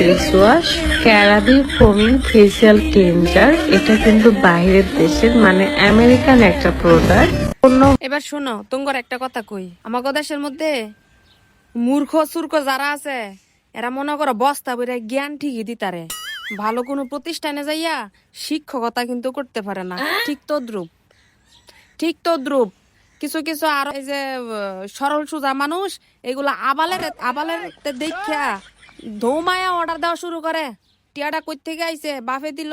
Face wash ক্যারাবি foaming facial cleanser. এটা কিন্তু বাইরের দেশের মানে আমেরিকান একটা প্রোডাক্ট এবার শোনো, তোমার একটা কথা কই। আমাকে দেশের মধ্যে মূর্খ সুর্খ যারা আছে, এরা মনে করো বস্তা বইরা জ্ঞান ঠিকই দিতারে। ভালো কোনো প্রতিষ্ঠানে যাইয়া শিক্ষকতা কিন্তু করতে পারে না। ঠিক তদ্রুপ। ঠিক তদ্রুপ। কিছু কিছু আর এই যে সরল সুজা মানুষ, এগুলা আবালের আবালের দেখা ধৌমায়া অর্ডার দেওয়া শুরু করে। টিয়াটা কই থেকে আইছে বাফে দিল,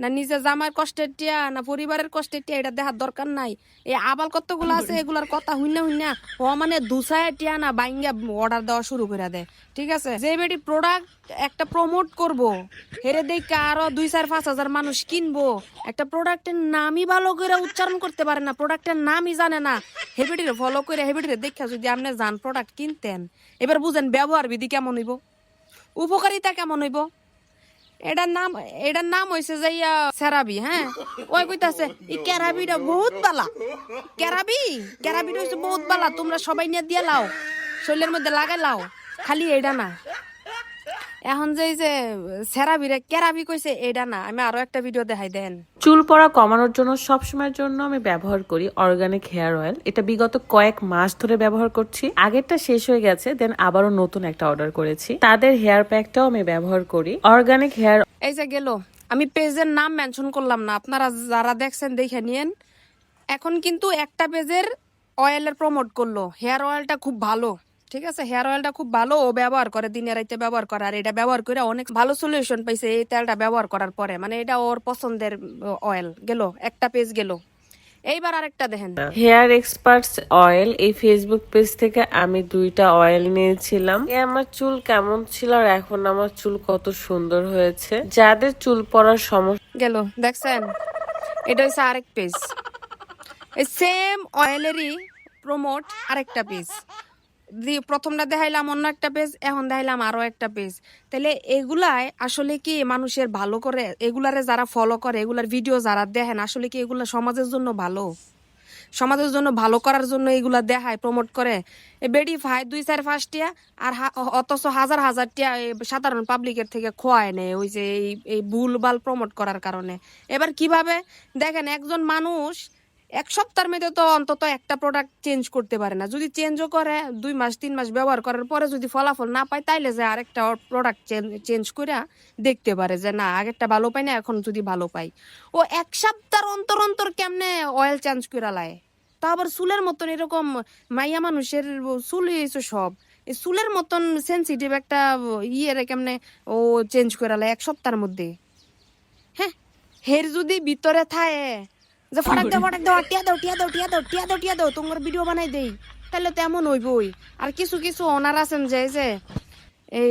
না নিজে জামার কষ্টের টিয়া, না পরিবারের কষ্টের টিয়া, এটা দেখার দরকার নাই। এই আবাল কতগুলো আছে, এগুলার কথা হুইনা হুইনা, ও মানে দুসায় টিয়া না বাইঙ্গা অর্ডার দেওয়া শুরু করে দেয়, ঠিক আছে? যে বেটি প্রোডাক্ট একটা প্রমোট করব, হেরে দেখে আরও দুই চার পাঁচ হাজার মানুষ কিনবো, একটা প্রোডাক্টের নামই ভালো করে উচ্চারণ করতে পারে না প্রোডাক্টের নামই জানে না হেবিটিরে ফলো করে হেবিটিরে দেখা যদি আপনি যান প্রোডাক্ট কিনতেন, এবার বুঝেন ব্যবহার বিধি কেমন হইব। উপকারিতা কেমন হইব? এটার নাম এটার নাম হয়েছে যে ইয়া সেরাবি হ্যাঁ? ওই কইতাছে এই ক্যারাবিটা বহুত বালা। ক্যারাবি ক্যারাবিটা হয়েছে বহুত বালা, তোমরা সবাই নিয়ে দিয়ে লাও। শরীরের মধ্যে লাগাই লাও। খালি এটা না। এখন যে এই যে সেরাবিরে ক্যারাবি কইছে এটা না। আমি আরও একটা ভিডিও দেখাই দেন। চুল পড়া কমানোর জন্য সবসময়ের জন্য আমি ব্যবহার করি অর্গানিক হেয়ার অয়েল। এটা বিগত কয়েক মাস ধরে ব্যবহার করছি। আগেরটা শেষ হয়ে গেছে দেন আবারও নতুন একটা অর্ডার করেছি। তাদের হেয়ার প্যাকটাও আমি ব্যবহার করি। অর্গানিক হেয়ার এই যে গেল আমি পেজের নাম মেনশন করলাম না। আপনারা যারা দেখছেন দেখে নিয়েন। এখন কিন্তু একটা পেজের অয়েলের প্রমোট করল। হেয়ার অয়েলটা খুব ভালো। ঠিক আছে হেয়ার অয়েলটা খুব ভালো ও ব্যবহার করে দিনে রাইতে ব্যবহার করে। আর এটা ব্যবহার করে অনেক ভালো সলিউশন পাইছে এই তেলটা ব্যবহার করার পরে। মানে এটা ওর পছন্দের অয়েল গেল একটা পেজ গেল। এইবার আরেকটা দেখেন। হেয়ার এক্সপার্টস অয়েল এই ফেসবুক পেজ থেকে আমি দুইটা অয়েল নিয়েছিলাম। এ আমার চুল কেমন ছিল আর এখন আমার চুল কত সুন্দর হয়েছে। যাদের চুল পড়ার সমস্যা গেল দেখছেন? এটা হচ্ছে আরেক পেজ এই সেম অয়েলেরই প্রমোট আরেকটা পেজ প্রথমটা দেখাইলাম, অন্য একটা পেজ এখন দেখাইলাম আরও একটা পেজ তাহলে এগুলাই আসলে কি মানুষের ভালো করে, এগুলারে যারা ফলো করে, এগুলার ভিডিও যারা দেখেন, আসলে কি এগুলা সমাজের জন্য ভালো? সমাজের জন্য ভালো করার জন্য এগুলা দেখায় প্রমোট করে। বেডি ফাই দুই চার পাঁচটিয়া, আর অথচ হাজার হাজার টিয়া সাধারণ পাবলিকের থেকে খোয়ায় নেয়, ওই যে এই ভুলভাল প্রমোট করার কারণে। এবার কীভাবে? দেখেন একজন মানুষ এক সপ্তাহের মধ্যে তো অন্তত একটা প্রোডাক্ট চেঞ্জ করতে পারে না। যদি চেঞ্জও করে, দুই মাস, তিন মাস ব্যবহার করার পরে যদি ফলাফল না পায়, তাইলে যে আরেকটা প্রোডাক্ট চেঞ্জ করে দেখতে পারে যে, না, আগেরটা ভালো পাই না, এখন যদি ভালো পাই। ও এক সপ্তাহ অন্তর অন্তর কেমনে অয়েল চেঞ্জ করে লায়? তা আবার চুলের মতন এরকম মাইয়া মানুষের চুল হয়েছে সব। চুলের মতন সেন্সিটিভ একটা ইয়ে কেমনে ও চেঞ্জ করে লায় এক সপ্তাহের মধ্যে? হ্যাঁ? হের যদি ভিতরে থাকে যে ফটাক দাও ফটাক দাও টিয়া দাও টিয়া দাও টিয়া দাও টিয়া দাও টিয়া দাও তোমার ভিডিও বানাই দেই। তাহলে তেমন হইবই। আর কিছু কিছু ওনার আছেন যে যে এই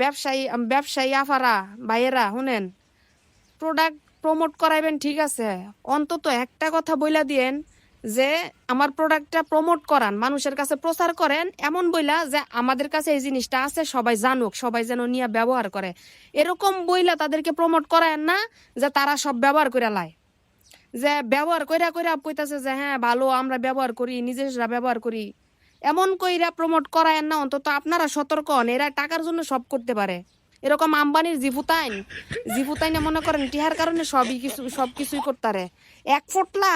ব্যবসায়ী ব্যবসায়ী আফারা ভাইয়েরা শুনেন? প্রোডাক্ট প্রমোট করাইবেন ঠিক আছে। অন্তত একটা কথা বইলা দিয়েন যে আমার প্রোডাক্টটা প্রমোট করান মানুষের কাছে প্রচার করেন এমন বইলা যে আমাদের কাছে এই জিনিসটা আছে সবাই জানুক সবাই যেন নিয়ে ব্যবহার করে। এরকম বইলা তাদেরকে প্রমোট করায়েন না যে তারা সব ব্যবহার করে লায়। যে ব্যবহার কইরা কইরা কইতাছে যে হ্যাঁ ভালো, আমরা ব্যবহার করি নিজেরা ব্যবহার করি। এমন কইরা প্রমোট করায়েন না, অন্তত আপনারা সতর্ক হন, এরা টাকার জন্য সব করতে পারে। এরকম আম্বানির জিফুতাইন জিফুতাইনে মনে করেন টিহার কারণে সবই কিছু, সব কিছুই করতারে। এক ফোটলা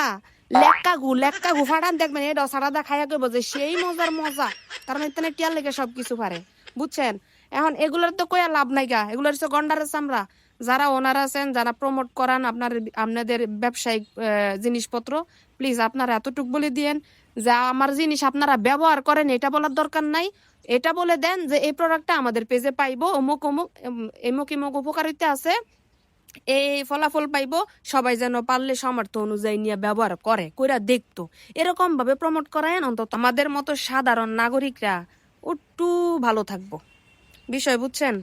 লেক্কা গু লেক্কা গু ফাটান দেখবেন এটা সারাদা খাইয়া কইব যে, সেই মজার মজা কারণ এখানে টিয়ার লেগে সব কিছু পারে। বুঝছেন? এখন এগুলোর তো কইয়া লাভ নাই গা, এগুলোর হচ্ছে গন্ডারের চামড়া। যারা ওনার আছেন, যারা প্রমোট করান আপনার, আপনাদের ব্যবসায়িক জিনিসপত্র প্লিজ আপনারা এতটুক বলে দিয়েন যে আমার জিনিস আপনারা ব্যবহার করেন, এটা বলার দরকার নাই। এটা বলে দেন যে এই প্রোডাক্টটা আমাদের পেজে পাইবো, অমুক অমুক এমুক এমুক উপকারিতা আছে, এই ফলাফল পাইবো, সবাই যেন পারলে সামর্থ্য অনুযায়ী নিয়ে ব্যবহার করে, কইরা দেখতো। এরকম ভাবে প্রমোট করায়েন, অন্তত আমাদের মতো সাধারণ নাগরিকরা একটু ভালো থাকব। বিষয় বুঝছেন?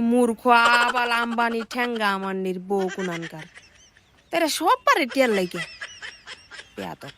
মূর্খ আবাল আম্বানি ঠ্যাঙ্গা আমার নির বউ কুনানকার। তারা সব পারে টিয়ার লাগে পেয়াতো